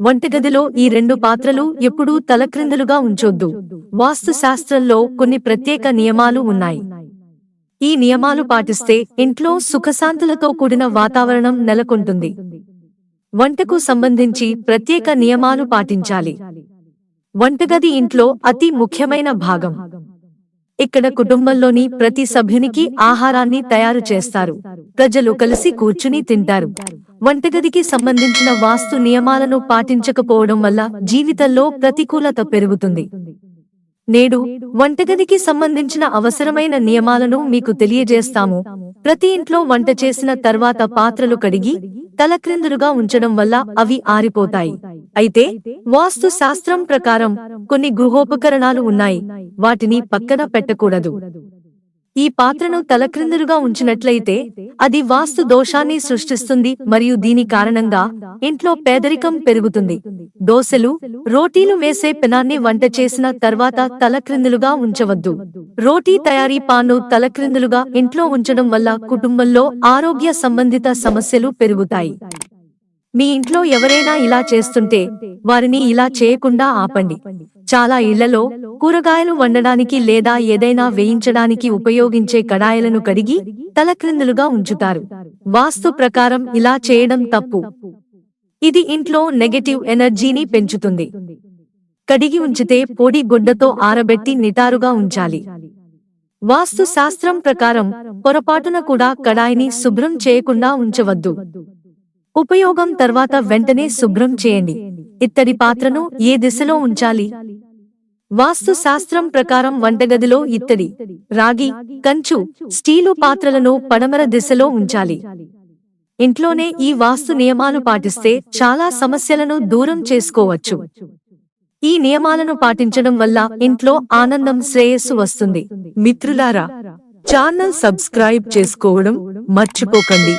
వంటగదిలో ఈ రెండు పాత్రలు ఎప్పుడూ తలక్రిందులుగా ఉంచొద్దు. వాస్తు శాస్త్రంలో కొన్ని ప్రత్యేక నియమాలు ఉన్నాయి. ఈ నియమాలు పాటిస్తే ఇంట్లో సుఖశాంతులతో కూడిన వాతావరణం నెలకొంటుంది. వంటకు సంబంధించి ప్రత్యేక నియమాలు పాటించాలి. వంటగది ఇంట్లో అతి ముఖ్యమైన భాగం. ఇక్కడ కుటుంబంలోని ప్రతి సభ్యునికి ఆహారాన్ని తయారు చేస్తారు. ప్రజలు కలిసి కూర్చుని తింటారు. వంటగదికి సంబంధించిన వాస్తు నియమాలను పాటించకపోవడం వల్ల జీవితంలో ప్రతికూలత పెరుగుతుంది. నేడు వంటగదికి సంబంధించిన అవసరమైన నియమాలను మీకు తెలియజేస్తాము. ప్రతి ఇంట్లో వంట చేసిన తర్వాత పాత్రలు కడిగి తలక్రిందులుగా ఉంచడం వల్ల అవి ఆరిపోతాయి. అయితే వాస్తు శాస్త్రం ప్రకారం కొన్ని గృహోపకరణాలు ఉన్నాయి. వాటిని పక్కన పెట్టకూడదు. ఈ పాత్రను తలక్రిందులుగా ఉంచినట్లయితే అది వాస్తు దోషాన్ని సృష్టిస్తుంది మరియు దీని కారణంగా ఇంట్లో పేదరికం పెరుగుతుంది. దోశలు రోటీలు వేసే పెనాన్ని వంట చేసిన తర్వాత తలక్రిందులుగా ఉంచవద్దు. రోటీ తయారీ పాను తలక్రిందులుగా ఇంట్లో ఉంచడం వల్ల కుటుంబంలో ఆరోగ్య సంబంధిత సమస్యలు పెరుగుతాయి. మీ ఇంట్లో ఎవరైనా ఇలా చేస్తుంటే వారిని ఇలా చేయకుండా ఆపండి. చాలా ఇళ్ళలో కూరగాయలు వండడానికి లేదా ఏదైనా వేయించడానికి ఉపయోగించే కడాయిలను కడిగి తలక్రిందులుగా ఉంచుతారు. వాస్తు ప్రకారం ఇలా చేయడం తప్పు. ఇది ఇంట్లో నెగటివ్ ఎనర్జీని పెంచుతుంది. కడిగి ఉంచితే పొడి గుడ్డతో ఆరబెట్టి నిటారుగా ఉంచాలి. వాస్తు శాస్త్రం ప్రకారం పొరపాటున కూడా కడాయిని శుభ్రం చేయకుండా ఉంచవద్దు. ఉపయోగం తర్వాత వెంటనే శుభ్రం చేయండి. ఇత్తడి పాత్రను ఏ దిశలో ఉంచాలి? వాస్తు శాస్త్రం ప్రకారం వంటగదిలో ఇత్తడి రాగి కంచు స్టీలు పాత్రలను పడమర దిశలో ఉంచాలి. ఇంట్లోనే ఈ వాస్తు నియమాలు పాటిస్తే చాలా సమస్యలను దూరం చేసుకోవచ్చు. ఈ నియమాలను పాటించడం వల్ల ఇంట్లో ఆనందం శ్రేయస్సు వస్తుంది. మిత్రులారా ఛానల్ సబ్స్క్రైబ్ చేసుకోవడం మర్చిపోకండి.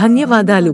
ధన్యవాదాలు.